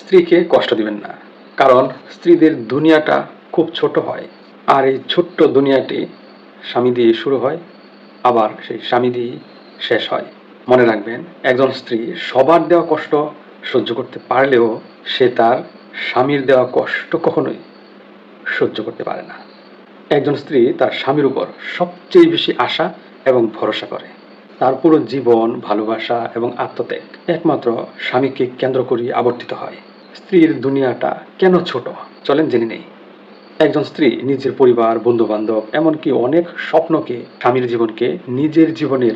স্ত্রীকে কষ্ট দিবেন না, কারণ স্ত্রীদের দুনিয়াটা খুব ছোট হয়। আর এই ছোট্ট দুনিয়াটি স্বামী দিয়ে শুরু হয়, আবার সেই স্বামী দিয়েই শেষ হয়। মনে রাখবেন, একজন স্ত্রী সবার দেওয়া কষ্ট সহ্য করতে পারলেও সে তার স্বামীর দেওয়া কষ্ট কখনোই সহ্য করতে পারে না। একজন স্ত্রী তার স্বামীর উপর সবচেয়ে বেশি আশা এবং ভরসা করে। তার পুরো জীবন ভালোবাসা এবং আত্মত্যাগ একমাত্র স্বামীকে কেন্দ্র করে আবর্তিত হয়। স্ত্রীর দুনিয়াটা কেন ছোট? চলেন জেনে নেই। একজন স্ত্রী নিজের পরিবার বন্ধু বান্ধব এমনকি অনেক স্বপ্নকে, স্বামীর জীবনকে নিজের জীবনের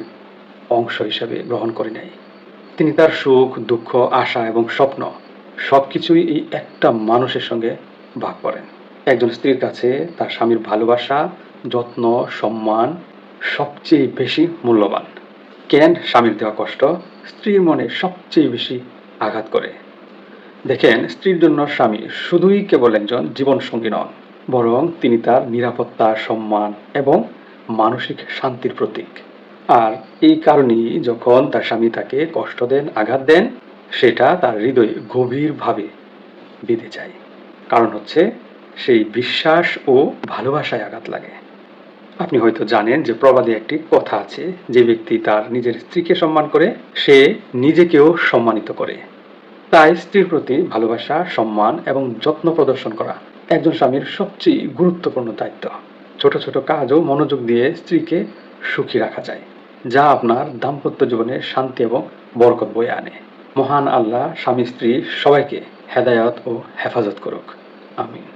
অংশ হিসাবে গ্রহণ করে নেয়। তিনি তার সুখ, দুঃখ, আশা এবং স্বপ্ন সবকিছুই এই একটা মানুষের সঙ্গে ভাগ করেন। একজন স্ত্রীর কাছে তার স্বামীর ভালোবাসা, যত্ন, সম্মান সবচেয়ে বেশি মূল্যবান। কেন স্বামীর দেওয়া কষ্ট? স্ত্রীর মনে সবচেয়ে বেশি আঘাত করে। দেখেন, স্ত্রীর জন্য স্বামী শুধুই কেবল একজন জীবন সঙ্গী নন, বরং তিনি তার নিরাপত্তা, সম্মান এবং মানসিক শান্তির প্রতীক। আর এই কারণেই যখন তার স্বামী তাকে কষ্ট দেন, আঘাত দেন, সেটা তার হৃদয়ে গভীরভাবে বেঁধে যায়। কারণ হচ্ছে, সেই বিশ্বাস ও ভালোবাসায় আঘাত লাগে। আপনি হয়তো জানেন যে প্রবাদে একটি কথা আছে, যে ব্যক্তি তার নিজের স্ত্রীকে সম্মান করে, সে নিজেকেও সম্মানিত করে। তাই স্ত্রীর প্রতি ভালোবাসা, সম্মান এবং যত্ন প্রদর্শন করা একজন স্বামীর সবচেয়ে গুরুত্বপূর্ণ দায়িত্ব। ছোট ছোট কাজও মনোযোগ দিয়ে স্ত্রীকে সুখী রাখা যায়, যা আপনার দাম্পত্য জীবনে শান্তি এবং বরকত বয়ে আনে। মহান আল্লাহ স্বামী স্ত্রী সবাইকে হেদায়ত ও হেফাজত করুক। আমিন।